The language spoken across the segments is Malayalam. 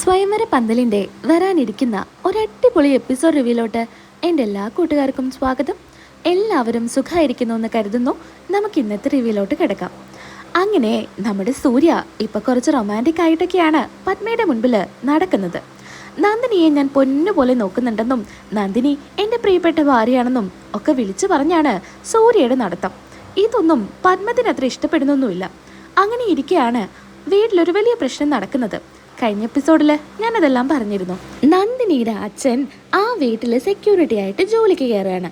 സ്വയംവര പന്തലിന്റെ വരാനിരിക്കുന്ന ഒരടിപൊളി എപ്പിസോഡ് റിവ്യൂലോട്ട് എന്റെ എല്ലാ കൂട്ടുകാർക്കും സ്വാഗതം. എല്ലാവരും സുഖമായിരിക്കുന്നു എന്ന് കരുതുന്നു. നമുക്ക് ഇന്നത്തെ റിവ്യൂലോട്ട് കിടക്കാം. അങ്ങനെ നമ്മുടെ സൂര്യ ഇപ്പോൾ കുറച്ച് റൊമാന്റിക് ആയിട്ടൊക്കെയാണ് പത്മയുടെ മുൻപിൽ നടക്കുന്നത്. നന്ദിനിയെ ഞാൻ പൊന്നുപോലെ നോക്കുന്നുണ്ടെന്നും നന്ദിനി എന്റെ പ്രിയപ്പെട്ട ഭാര്യയാണെന്നും ഒക്കെ വിളിച്ചു പറഞ്ഞാണ് സൂര്യയുടെ നടത്തം. ഇതൊന്നും പത്മത്തിന് അത്ര ഇഷ്ടപ്പെടുന്നൊന്നുമില്ല. അങ്ങനെ ഇരിക്കെയാണ് വീട്ടിലൊരു വലിയ പ്രശ്നം നടക്കുന്നത്. കഴിഞ്ഞ എപ്പിസോഡിൽ ഞാനതെല്ലാം പറഞ്ഞിരുന്നു. നന്ദിനിയുടെ അച്ഛൻ ആ വീട്ടിൽ സെക്യൂരിറ്റി ആയിട്ട് ജോലിക്ക് കയറുകയാണ്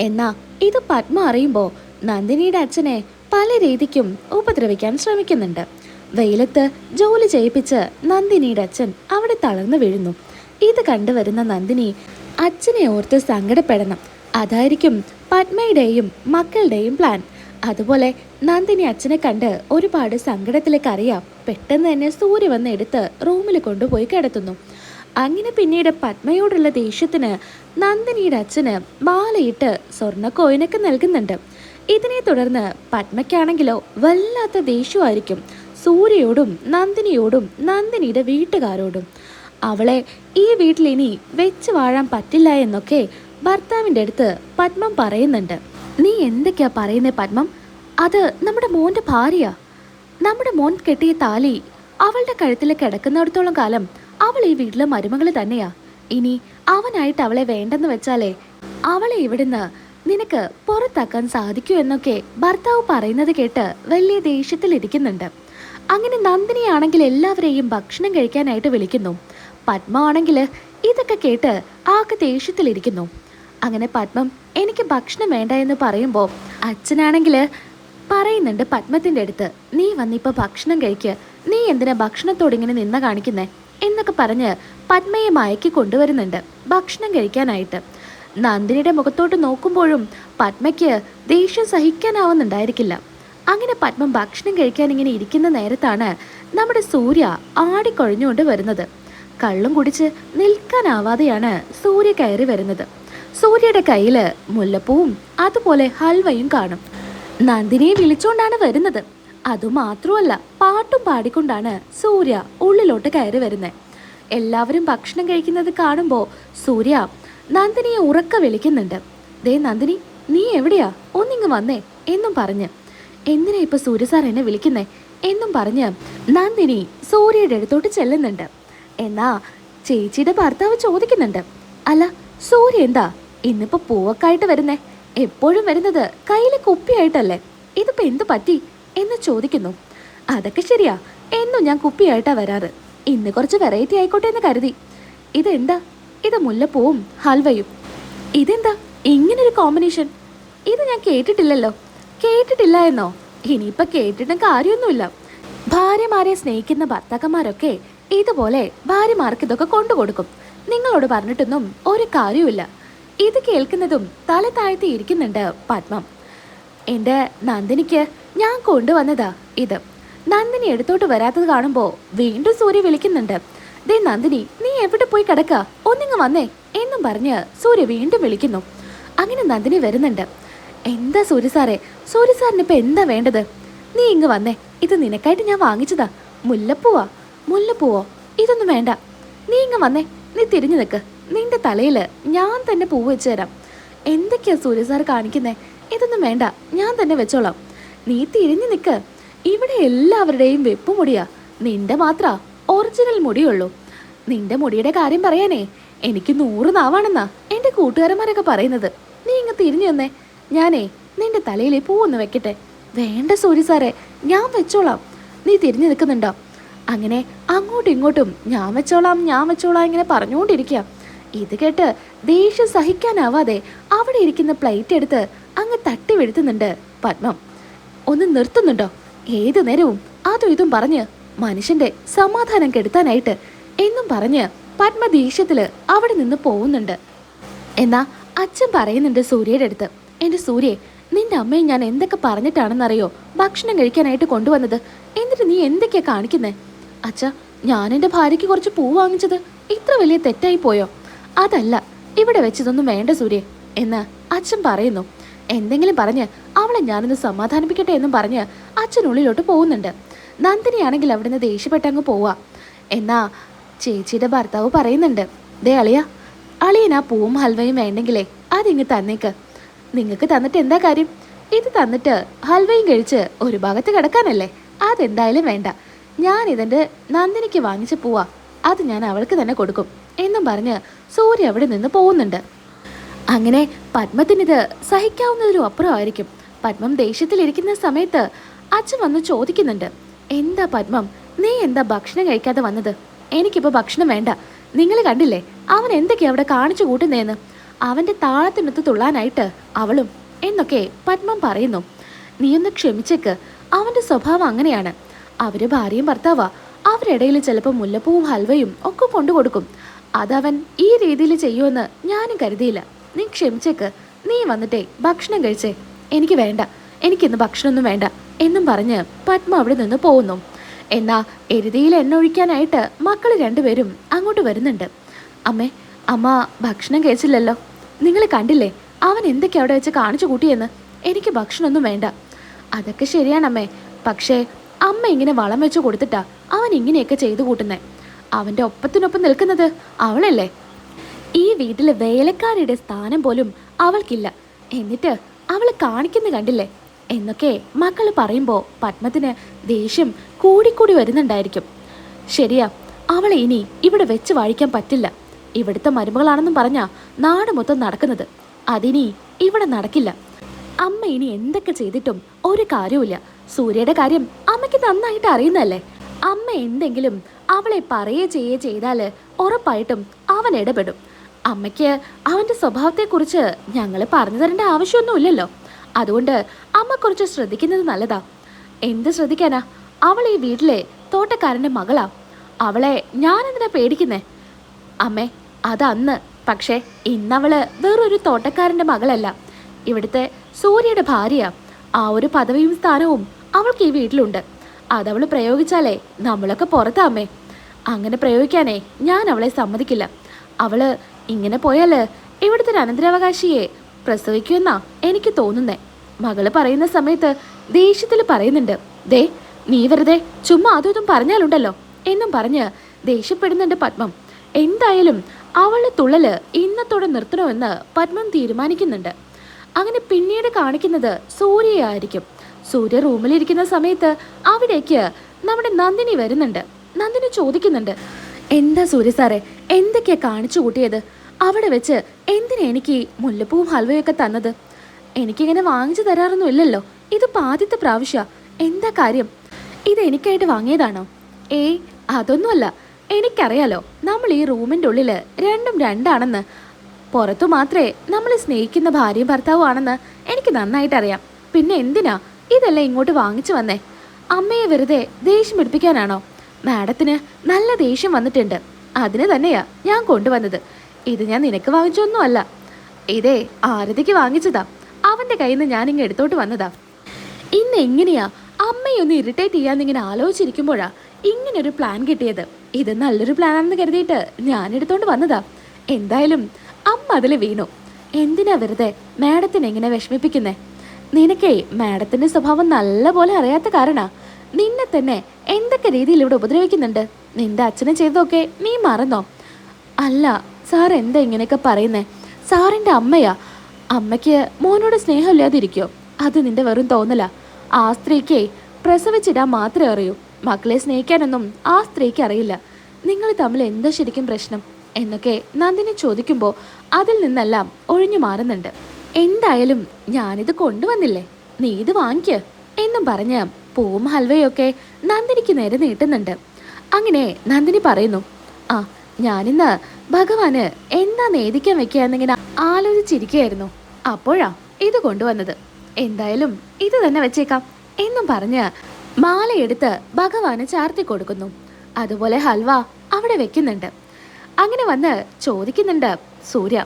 എന്നാ ഇത് പത്മ അറിയുമ്പോൾ നന്ദിനിയുടെ അച്ഛനെ പല രീതിക്കും ഉപദ്രവിക്കാൻ ശ്രമിക്കുന്നുണ്ട്. വെയിലത്ത് ജോലി ചെയ്യിപ്പിച്ച് നന്ദിനിയുടെ അച്ഛൻ അവിടെ തളർന്നു വീഴുന്നു. ഇത് കണ്ടുവരുന്ന നന്ദിനി അച്ഛനെ ഓർത്ത് സങ്കടപ്പെടണം. അതായിരിക്കും പത്മയുടെയും മക്കളുടെയും പ്ലാൻ അതുപോലെ നന്ദിനി അച്ഛനെ കണ്ട് ഒരുപാട് സങ്കടത്തിലേക്ക് അറിയാം പെട്ടെന്ന് തന്നെ സൂര്യ വന്ന് എടുത്ത് റൂമിൽ കൊണ്ടുപോയി കിടത്തുന്നു. അങ്ങനെ പിന്നീട് പത്മയോടുള്ള ദേഷ്യത്തിന് നന്ദിനിയുടെ അച്ഛന് മാലയിട്ട് സ്വർണ കോയിനൊക്കെ നൽകുന്നുണ്ട്. ഇതിനെ തുടർന്ന് പത്മയ്ക്കാണെങ്കിലോ വല്ലാത്ത ദേഷ്യമായിരിക്കും സൂര്യയോടും നന്ദിനിയോടും നന്ദിനിയുടെ വീട്ടുകാരോടും. അവളെ ഈ വീട്ടിൽ ഇനി വെച്ച് വാഴാൻ പറ്റില്ല എന്നൊക്കെ ഭർത്താവിന്റെ അടുത്ത് പത്മം പറയുന്നുണ്ട്. നീ എന്തൊക്കെയാ പറയുന്നേ പത്മം? അത് നമ്മുടെ മോന്റെ ഭാര്യ നമ്മുടെ മോൻ കെട്ടിയ താലി അവളുടെ കഴുത്തിൽ കിടക്കുന്നിടത്തോളം കാലം അവൾ ഈ വീട്ടിലെ മരുമകൾ തന്നെയാ. ഇനി അവനായിട്ട് അവളെ വേണ്ടെന്ന് വെച്ചാലേ അവളെ ഇവിടുന്ന് നിനക്ക് പുറത്താക്കാൻ സാധിക്കൂ എന്നൊക്കെ ഭർത്താവ് പറയുന്നത് കേട്ട് വലിയ ദേഷ്യത്തിലിരിക്കുന്നുണ്ട് അങ്ങനെ നന്ദിനിയാണെങ്കിൽ എല്ലാവരെയും ഭക്ഷണം കഴിക്കാനായിട്ട് വിളിക്കുന്നു. പത്മ ആണെങ്കിൽ ഇതൊക്കെ കേട്ട് ആകെ ദേഷ്യത്തിലിരിക്കുന്നു. അങ്ങനെ പത്മം എനിക്ക് ഭക്ഷണം വേണ്ട എന്ന് പറയുമ്പോൾ അച്ഛനാണെങ്കിൽ പറയുന്നുണ്ട് പത്മത്തിന്റെ അടുത്ത് നീ വന്നിപ്പോൾ ഭക്ഷണം കഴിക്കുക നീ എന്തിനാ ഭക്ഷണത്തോട് ഇങ്ങനെ നിന്ന കാണിക്കുന്നേ? എന്നൊക്കെ പറഞ്ഞ് പത്മയെ മയക്കി കൊണ്ടുവരുന്നുണ്ട് ഭക്ഷണം കഴിക്കാനായിട്ട്. നന്ദിനിയുടെ മുഖത്തോട്ട് നോക്കുമ്പോഴും പത്മയ്ക്ക് ദേഷ്യം സഹിക്കാനാവുന്നുണ്ടായിരിക്കില്ല. അങ്ങനെ പത്മം ഭക്ഷണം കഴിക്കാൻ ഇങ്ങനെ ഇരിക്കുന്ന നേരത്താണ് നമ്മുടെ സൂര്യ ആടിക്കൊഴിഞ്ഞുകൊണ്ട് വരുന്നത്. കള്ളും കുടിച്ച് നിൽക്കാനാവാതെയാണ് സൂര്യ കയറി വരുന്നത്. സൂര്യയുടെ കയ്യിൽ മുല്ലപ്പൂവും അതുപോലെ ഹൽവയും കാണും. നന്ദിനിയെ വിളിച്ചുകൊണ്ടാണ് വരുന്നത്. അതുമാത്രമല്ല പാട്ടും പാടിക്കൊണ്ടാണ് സൂര്യ ഉള്ളിലോട്ട് കയറി വരുന്നത് എല്ലാവരും ഭക്ഷണം കഴിക്കുന്നത് കാണുമ്പോൾ സൂര്യ നന്ദിനിയെ ഉറക്ക വിളിക്കുന്നുണ്ട്. ദേ നന്ദിനി നീ എവിടെയാ? ഒന്നിങ്ങ് വന്നേ എന്നും പറഞ്ഞ്. എന്തിനാ ഇപ്പൊ സൂര്യ സാർ എന്നെ വിളിക്കുന്നേ? എന്നും പറഞ്ഞ് നന്ദിനി സൂര്യയുടെ അടുത്തോട്ട് ചെല്ലുന്നുണ്ട്. എന്നാ ചേച്ചിയുടെ ഭർത്താവ് ചോദിക്കുന്നുണ്ട്. അല്ല സൂര്യ എന്താ? ഇന്നിപ്പോ പൂവക്കായിട്ട് വരുന്നേ. എപ്പോഴും വരുന്നത് കയ്യിലെ കുപ്പിയായിട്ടല്ലേ? ഇതിപ്പോ എന്തു പറ്റി? എന്ന് ചോദിക്കുന്നു. അതൊക്കെ ശരിയാ. എന്നും ഞാൻ കുപ്പിയായിട്ടാ വരാറ്. ഇന്ന് കുറച്ച് വെറൈറ്റി ആയിക്കോട്ടെ എന്ന് കരുതി. ഇതെന്താ? ഇത് മുല്ലപ്പൂവും ഹൽവയും. ഇതെന്താ? ഇങ്ങനൊരു കോമ്പിനേഷൻ ഇത് ഞാൻ കേട്ടിട്ടില്ലല്ലോ. കേട്ടിട്ടില്ല എന്നോ ഇനിയിപ്പൊ കേട്ടിട്ടും കാര്യമൊന്നുമില്ല. ഭാര്യമാരെ സ്നേഹിക്കുന്ന ഭർത്താക്കന്മാരൊക്കെ ഇതുപോലെ ഭാര്യമാർക്ക് ഇതൊക്കെ കൊണ്ടുകൊടുക്കും. നിങ്ങളോട് പറഞ്ഞിട്ടൊന്നും ഒരു കാര്യവുമില്ല. ഇത് കേൾക്കുന്നതും തല താഴ്ത്തി ഇരിക്കുന്നുണ്ട് പത്മം. എന്റെ നന്ദിനിക്ക് ഞാൻ കൊണ്ടുവന്നതാ ഇത്. നന്ദിനി എടുത്തോട്ട് വരാത്തത് കാണുമ്പോൾ വീണ്ടും സൂര്യ വിളിക്കുന്നുണ്ട്. ദേ നന്ദിനി നീ എവിടെ പോയി കിടക്ക? ഒന്നിങ്ങ് വന്നേ എന്നും പറഞ്ഞ് സൂര്യ വീണ്ടും വിളിക്കുന്നു. അങ്ങനെ നന്ദിനി വരുന്നുണ്ട്. എന്താ സൂര്യ സാറേ? സൂര്യ സാറിന് ഇപ്പൊ എന്താ വേണ്ടത്? നീ ഇങ്ങ് വന്നേ. ഇത് നിനക്കായിട്ട് ഞാൻ വാങ്ങിച്ചതാ. മുല്ലപ്പൂവാ. മുല്ലപ്പൂവോ? ഇതൊന്നും വേണ്ട. നീ ഇങ്ങ് വന്നേ. നീ തിരിഞ്ഞു നിൽക്ക് നിന്റെ തലയിൽ ഞാൻ തന്നെ പൂവ് വെച്ച് തരാം. എന്തൊക്കെയാ സൂര്യ സാർ കാണിക്കുന്നേ? ഇതൊന്നും വേണ്ട ഞാൻ തന്നെ വെച്ചോളാം. നീ തിരിഞ്ഞു നിൽക്ക് ഇവിടെ എല്ലാവരുടെയും വെപ്പ് മുടിയാ. നിന്റെ മാത്ര ഒറിജിനൽ മുടിയുള്ളൂ. നിന്റെ മുടിയുടെ കാര്യം പറയാനേ എനിക്ക് നൂറ് നാവാണെന്നാ എന്റെ കൂട്ടുകാരന്മാരൊക്കെ പറയുന്നത്. നീ ഇങ്ങ് തിരിഞ്ഞു വന്നേ. ഞാനേ നിന്റെ തലയിൽ പൂവൊന്ന് വെക്കട്ടെ. വേണ്ട സൂര്യ സാറേ ഞാൻ വെച്ചോളാം. നീ തിരിഞ്ഞു നിൽക്കുന്നുണ്ടോ? അങ്ങനെ അങ്ങോട്ടും ഇങ്ങോട്ടും ഞാൻ വെച്ചോളാം ഞാൻ വെച്ചോളാം ഇങ്ങനെ പറഞ്ഞുകൊണ്ടിരിക്കുക ഇത് കേട്ട് ദേഷ്യം സഹിക്കാനാവാതെ അവിടെ ഇരിക്കുന്ന പ്ലേറ്റ് എടുത്ത് അങ്ങ് തട്ടി വീഴ്ത്തുന്നുണ്ട് പത്മം. ഒന്ന് നിർത്തുന്നുണ്ടോ? ഏതു നേരവും അതും ഇതും പറഞ്ഞ് മനുഷ്യന്റെ സമാധാനം കെടുത്താനായിട്ട് എന്നും പറഞ്ഞ് പത്മ ദേഷ്യത്തിൽ അവിടെ നിന്ന് പോകുന്നുണ്ട്. എന്നാ അച്ഛൻ പറയുന്നുണ്ട് സൂര്യയുടെ അടുത്ത്. എന്റെ സൂര്യെ നിന്റെ അമ്മയെ ഞാൻ എന്തൊക്കെ പറഞ്ഞിട്ടാണെന്നറിയോ? ഭക്ഷണം കഴിക്കാനായിട്ട് കൊണ്ടുവന്നത്. എന്നിട്ട് നീ എന്തൊക്കെയാ കാണിക്കുന്നേ? അച്ഛ ഞാൻ എന്റെ ഭാര്യയ്ക്ക് കുറച്ച് പൂ വാങ്ങിച്ചത്. ഇത്ര വലിയ തെറ്റായി പോയോ? അതല്ല ഇവിടെ വെച്ചതൊന്നും വേണ്ട സൂര്യ എന്ന് അച്ഛൻ പറയുന്നു. എന്തെങ്കിലും പറഞ്ഞ് അവളെ ഞാനൊന്ന് സമാധാനിപ്പിക്കട്ടെ എന്നും പറഞ്ഞ് അച്ഛനുള്ളിലോട്ട് പോകുന്നുണ്ട്. നന്ദിനിയാണെങ്കിൽ അവിടുന്ന് ദേഷ്യപ്പെട്ടങ്ങ് പോവാ. എന്നാ ചേച്ചിയുടെ ഭർത്താവ് പറയുന്നുണ്ട് ദേ അളിയ അളിയൻ ആ പൂവും ഹൽവയും വേണ്ടെങ്കിലേ അതിങ്ങ് തന്നേക്ക്. നിങ്ങൾക്ക് തന്നിട്ട് എന്താ കാര്യം? ഇത് തന്നിട്ട് ഹൽവയും കഴിച്ച് ഒരു ഭാഗത്ത് കിടക്കാനല്ലേ? അതെന്തായാലും വേണ്ട. ഞാൻ ഇതിന്റെ നന്ദിനിക്ക് വാങ്ങിച്ച് പൂവാ. അത് ഞാൻ അവൾക്ക് തന്നെ കൊടുക്കും എന്നും പറഞ്ഞ് സൂര്യ അവിടെ നിന്ന് പോകുന്നുണ്ട്. അങ്ങനെ പത്മത്തിനിത് സഹിക്കാവുന്നതിലും അപ്പുറമായിരിക്കും. പത്മം ദേഷ്യത്തിലിരിക്കുന്ന സമയത്ത് അച്ഛൻ വന്ന് ചോദിക്കുന്നുണ്ട് എന്താ പത്മം? നീ എന്താ ഭക്ഷണം കഴിക്കാതെ വന്നത്? എനിക്കിപ്പോൾ ഭക്ഷണം വേണ്ട. നിങ്ങൾ കണ്ടില്ലേ അവൻ എന്തൊക്കെയാ അവിടെ കാണിച്ചു കൂട്ടുന്നതെന്ന് അവന്റെ താളത്തിനൊത്ത് തുള്ളാനായിട്ട് അവളും എന്നൊക്കെ പത്മം പറയുന്നു. നീ ഒന്ന് ക്ഷമിച്ചേക്ക്. അവന്റെ സ്വഭാവം അങ്ങനെയാണ്. അവർ ഭാര്യയും ഭർത്താവാ. അവരിടയിൽ ചിലപ്പോൾ മുല്ലപ്പൂവും ഹൽവയും ഒക്കെ കൊണ്ടു കൊടുക്കും. അതവൻ ഈ രീതിയിൽ ചെയ്യുമെന്ന് ഞാനും കരുതിയില്ല. നീ ക്ഷമിച്ചേക്ക്. നീ വന്നിട്ടേ ഭക്ഷണം കഴിച്ചേ. എനിക്ക് വേണ്ട. എനിക്കിന്ന് ഭക്ഷണമൊന്നും വേണ്ട എന്നും പറഞ്ഞ് പത്മ അവിടെ നിന്ന് പോകുന്നു. എന്നാൽ എരുതിയിൽ എണ്ണ ഒഴിക്കാനായിട്ട് മക്കൾ രണ്ടുപേരും അങ്ങോട്ട് വരുന്നുണ്ട്. അമ്മേ അമ്മ ഭക്ഷണം കഴിച്ചില്ലല്ലോ. നിങ്ങൾ കണ്ടില്ലേ? അവൻ എന്തൊക്കെ അവിടെ വെച്ച് കാണിച്ചു കൂട്ടിയെന്ന്? എനിക്ക് ഭക്ഷണമൊന്നും വേണ്ട. അതൊക്കെ ശരിയാണമ്മേ. പക്ഷേ അമ്മ ഇങ്ങനെ വളം വെച്ച് കൊടുത്തിട്ടാ അവൻ ഇങ്ങനെയൊക്കെ ചെയ്തു കൂട്ടുന്നേ. അവന്റെ ഒപ്പത്തിനൊപ്പം നിൽക്കുന്നത് അവളല്ലേ? ഈ വീട്ടിലെ വേലക്കാരിയുടെ സ്ഥാനം പോലും അവൾക്കില്ല. എന്നിട്ട് അവൾ കാണിക്കുന്ന കണ്ടില്ലേ? എന്നൊക്കെ മക്കൾ പറയുമ്പോൾ പത്മത്തിന് ദേഷ്യം കൂടിക്കൂടി വരുന്നുണ്ടായിരിക്കും. ശരിയാ അവളെ ഇനി ഇവിടെ വെച്ച് വാഴിക്കാൻ പറ്റില്ല. ഇവിടുത്തെ മരുമകളാണെന്നും പറഞ്ഞാ നാട് മൊത്തം നടക്കുന്നത്. അതിനി ഇവിടെ നടക്കില്ല. അമ്മ ഇനി എന്തൊക്കെ ചെയ്തിട്ടും ഒരു കാര്യവുമില്ല. സൂര്യയുടെ കാര്യം അമ്മയ്ക്ക് നന്നായിട്ട് അറിയുന്നല്ലേ അമ്മ എന്തെങ്കിലും അവളെ പറയേ ചെയ്യേ ചെയ്താൽ ഉറപ്പായിട്ടും അവൻ ഇടപെടും. അമ്മയ്ക്ക് അവന്റെ സ്വഭാവത്തെക്കുറിച്ച് ഞങ്ങൾ പറഞ്ഞു തരേണ്ട ആവശ്യമൊന്നുമില്ലല്ലോ. അതുകൊണ്ട് അമ്മ കുറച്ച് ശ്രദ്ധിക്കുന്നത് നല്ലതാ. എന്ത് ശ്രദ്ധിക്കാനാ? അവൾ ഈ വീട്ടിലെ തോട്ടക്കാരന്റെ മകളാ. അവളെ ഞാനെന്തിനാ പേടിക്കുന്നേ? അമ്മേ അതന്ന് പക്ഷേ ഇന്നവൾ വേറൊരു തോട്ടക്കാരന്റെ മകളല്ല. ഇവിടുത്തെ സൂര്യയുടെ ഭാര്യ ആ ഒരു പദവിയും സ്ഥാനവും അവൾക്ക് ഈ വീട്ടിലുണ്ട്. അതവൾ പ്രയോഗിച്ചാലേ നമ്മളൊക്കെ പുറത്താമേ അങ്ങനെ പ്രയോഗിക്കാനേ ഞാൻ അവളെ സമ്മതിക്കില്ല. അവൾ ഇങ്ങനെ പോയാൽ ഇവിടുത്തെ അനന്തരാവകാശിയെ പ്രസവിക്കുമെന്നാ എനിക്ക് തോന്നുന്നേ. മകൾ പറയുന്ന സമയത്ത് ദേഷ്യത്തിൽ പറയുന്നുണ്ട്. ദേ നീ വെറുതെ ചുമ്മാ അതും ഇതും പറഞ്ഞാലുണ്ടല്ലോ എന്നും പറഞ്ഞ് ദേഷ്യപ്പെടുന്നുണ്ട് പത്മം. എന്തായാലും അവളുടെ തുള്ളൽ ഇന്നത്തോടെ നിർത്തണമെന്ന് പത്മം തീരുമാനിക്കുന്നുണ്ട്. അങ്ങനെ പിന്നീട് കാണിക്കുന്നത് സൂര്യയായിരിക്കും. സൂര്യ റൂമിലിരിക്കുന്ന സമയത്ത് അവിടേക്ക് നമ്മുടെ നന്ദിനി വരുന്നുണ്ട്. നന്ദിനി ചോദിക്കുന്നുണ്ട് എന്താ സൂര്യ സാറേ എന്തൊക്കെയാ കാണിച്ചു കൂട്ടിയത്? അവിടെ വെച്ച് എന്തിനാ എനിക്ക് ഈ മുല്ലപ്പൂവും ഹൽവയൊക്കെ തന്നത്? എനിക്കിങ്ങനെ വാങ്ങിച്ചു തരാറൊന്നും ഇല്ലല്ലോ. ഇതിപ്പോൾ ആദ്യത്തെ പ്രാവശ്യ. എന്താ കാര്യം? ഇത് എനിക്കായിട്ട് വാങ്ങിയതാണോ? ഏയ് അതൊന്നുമല്ല. എനിക്കറിയാലോ നമ്മൾ ഈ റൂമിന്റെ ഉള്ളിൽ രണ്ടും രണ്ടാണെന്ന്. പുറത്തു മാത്രമേ നമ്മൾ സ്നേഹിക്കുന്ന ഭാര്യയും ഭർത്താവും ആണെന്ന് എനിക്ക് നന്നായിട്ട് അറിയാം പിന്നെ എന്തിനാ ഇതെല്ലാം ഇങ്ങോട്ട് വാങ്ങിച്ചു വന്നേ. അമ്മയെ വെറുതെ ദേഷ്യം പിടിപ്പിക്കാനാണോ? മാഡത്തിന് നല്ല ദേഷ്യം വന്നിട്ടുണ്ട്. അതിന് തന്നെയാ ഞാൻ കൊണ്ടുവന്നത്. ഇത് ഞാൻ നിനക്ക് വാങ്ങിച്ചൊന്നുമല്ല. ഇതേ ആരതിക്ക് വാങ്ങിച്ചതാ. അവന്റെ കയ്യിൽ നിന്ന് ഞാനിങ്ങ് എടുത്തോട്ട് വന്നതാ. ഇന്ന് എങ്ങനെയാ അമ്മയൊന്ന് ഇറിറ്റേറ്റ് ചെയ്യാന്നിങ്ങനെ ആലോചിച്ചിരിക്കുമ്പോഴാ ഇങ്ങനെ ഒരു പ്ലാൻ കിട്ടിയത്. ഇത് നല്ലൊരു പ്ലാനാണെന്ന് കരുതിയിട്ട് ഞാൻ എടുത്തോണ്ട് വന്നതാ. എന്തായാലും അമ്മ അതിൽ വീണു. എന്തിനാ വെറുതെ മാഡത്തിനെ എങ്ങനെ വിഷമിപ്പിക്കുന്നേ? നിനക്കേ മാഡത്തിന്റെ സ്വഭാവം നല്ലപോലെ അറിയാത്ത കാരണാ. നിന്നെ തന്നെ എന്തൊക്കെ രീതിയിൽ ഇവിടെ ഉപദ്രവിക്കുന്നുണ്ട്? നിന്റെ അച്ഛനെ ചെയ്തതൊക്കെ നീ മറന്നോ? അല്ല സാർ എന്താ ഇങ്ങനെയൊക്കെ പറയുന്നേ? സാറിന്റെ അമ്മയാ. അമ്മയ്ക്ക് മോനോട് സ്നേഹമില്ലാതിരിക്കോ? അത് നിന്റെ വെറും തോന്നല. ആ സ്ത്രീക്ക് പ്രസവിച്ചിടാൻ മാത്രമേ അറിയൂ. മക്കളെ സ്നേഹിക്കാനൊന്നും ആ സ്ത്രീക്ക് അറിയില്ല. നിങ്ങൾ തമ്മിൽ എന്താ ശരിക്കും പ്രശ്നം? എന്നൊക്കെ നന്ദിനി ചോദിക്കുമ്പോൾ അതിൽ നിന്നെല്ലാം ഒഴിഞ്ഞു മാറുന്നുണ്ട്. എന്തായാലും ഞാനിത് കൊണ്ടുവന്നില്ലേ? നീ ഇത് വാങ്ങിക്ക്. എന്നും പറഞ്ഞ് പൂവും ഹൽവയൊക്കെ നന്ദിനിക്ക് നേരെ നീട്ടുന്നുണ്ട്. അങ്ങനെ നന്ദിനി പറയുന്നു ആ ഞാനിന്ന് ഭഗവാന് എന്താ നേദിക്കാൻ വെക്കുകയെന്നിങ്ങനെ ആലോചിച്ചിരിക്കുകയായിരുന്നു. അപ്പോഴാ ഇത് കൊണ്ടുവന്നത്. എന്തായാലും ഇത് തന്നെ വെച്ചേക്കാം. എന്നും പറഞ്ഞ് മാലയെടുത്ത് ഭഗവാന് ചാർത്തി കൊടുക്കുന്നു. അതുപോലെ ഹൽവ അവിടെ വെക്കുന്നുണ്ട്. അങ്ങനെ വന്ന് ചോദിക്കുന്നുണ്ട് സൂര്യ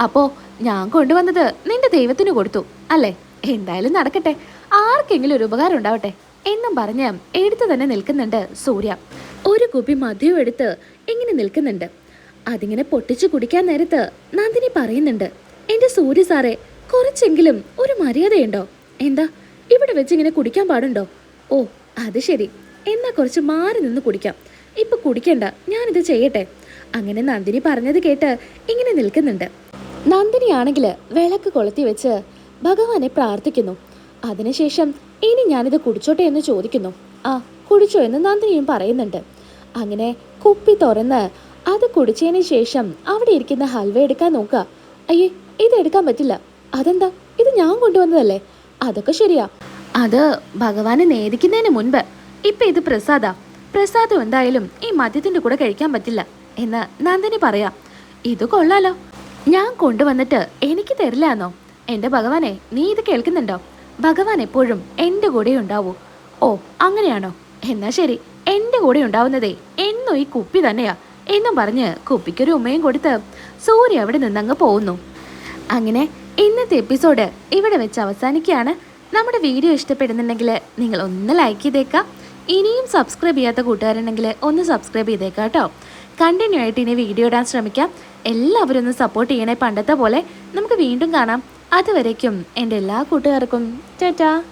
അപ്പോ ഞാൻ കൊണ്ടുവന്നത് നിന്റെ ദൈവത്തിന് കൊടുത്തു അല്ലേ? എന്തായാലും നടക്കട്ടെ. ആർക്കെങ്കിലും ഒരു ഉപകാരം ഉണ്ടാവട്ടെ. എന്നും പറഞ്ഞ് എടുത്തു തന്നെ നിൽക്കുന്നുണ്ട് സൂര്യ. ഒരു കുപ്പി മധ്യം എടുത്ത് ഇങ്ങനെ നിൽക്കുന്നുണ്ട്. അതിങ്ങനെ പൊട്ടിച്ചു കുടിക്കാൻ നേരത്ത് നന്ദിനി പറയുന്നുണ്ട് എന്റെ സൂര്യ സാറേ കുറച്ചെങ്കിലും ഒരു മര്യാദയുണ്ടോ? എന്താ ഇവിടെ വെച്ച് ഇങ്ങനെ കുടിക്കാൻ പാടുണ്ടോ? ഓ അത് ശരി. എന്നാ കുറച്ച് മാറി നിന്ന് കുടിക്കാം. ഇപ്പൊ കുടിക്കണ്ട ഞാനിത് ചെയ്യട്ടെ. അങ്ങനെ നന്ദിനി പറഞ്ഞത് കേട്ട് ഇങ്ങനെ നിൽക്കുന്നുണ്ട്. നന്ദിനിയാണെങ്കിൽ വിളക്ക് കൊളുത്തി വെച്ച് ഭഗവാനെ പ്രാർത്ഥിക്കുന്നു. അതിനുശേഷം ഇനി ഞാനിത് കുടിച്ചോട്ടെ എന്ന് ചോദിക്കുന്നു. ആ കുടിച്ചോ എന്ന് നന്ദിനിയും പറയുന്നുണ്ട്. അങ്ങനെ കുപ്പി തുറന്ന് അത് കുടിച്ചതിന് ശേഷം അവിടെ ഇരിക്കുന്ന ഹൽവ എടുക്കാൻ നോക്കുക. അയ്യേ ഇത് എടുക്കാൻ പറ്റില്ല. അതെന്താ? ഇത് ഞാൻ കൊണ്ടുവന്നതല്ലേ? അതൊക്കെ ശരിയാ. അത് ഭഗവാനെ നേദിക്കുന്നതിന് മുൻപ് ഇപ്പൊ ഇത് പ്രസാദ. പ്രസാദം എന്തായാലും ഈ മദ്യത്തിന്റെ കൂടെ കഴിക്കാൻ പറ്റില്ല എന്ന് നന്ദിനി പറയാം. ഇത് കൊള്ളാലോ. ഞാൻ കൊണ്ടുവന്നിട്ട് എനിക്ക് തരില്ലാന്നോ? എന്റെ ഭഗവാനെ നീ ഇത് കേൾക്കുന്നുണ്ടോ? ഭഗവാൻ എപ്പോഴും എന്റെ കൂടെ ഉണ്ടാവൂ. ഓ അങ്ങനെയാണോ? എന്നാ ശരി എന്റെ കൂടെ ഉണ്ടാവുന്നതേ എന്നും ഈ കുപ്പി തന്നെയാ. എന്നും പറഞ്ഞ് കുപ്പിക്കൊരു ഉമ്മയും കൊടുത്ത് സൂര്യ അവിടെ നിന്നങ്ങ് പോകുന്നു. അങ്ങനെ ഇന്നത്തെ എപ്പിസോഡ് ഇവിടെ വെച്ച് അവസാനിക്കുകയാണ്. നമ്മുടെ വീഡിയോ ഇഷ്ടപ്പെടുന്നുണ്ടെങ്കിൽ നിങ്ങൾ ഒന്ന് ലൈക്ക് ചെയ്തേക്കാം. ഇനിയും സബ്സ്ക്രൈബ് ചെയ്യാത്ത കൂട്ടുകാരുണ്ടെങ്കിൽ ഒന്ന് സബ്സ്ക്രൈബ് ചെയ്തേക്കാം കേട്ടോ. കണ്ടിന്യൂ ആയിട്ട് ഇനി വീഡിയോ ഇടാൻ ശ്രമിക്കാം. എല്ലാവരും ഒന്ന് സപ്പോർട്ട് ചെയ്യണേ പണ്ടത്തെ പോലെ നമുക്ക് വീണ്ടും കാണാം. അതുവരേക്കും എന്റെ എല്ലാ കൂട്ടുകാർക്കും. ടാറ്റാ.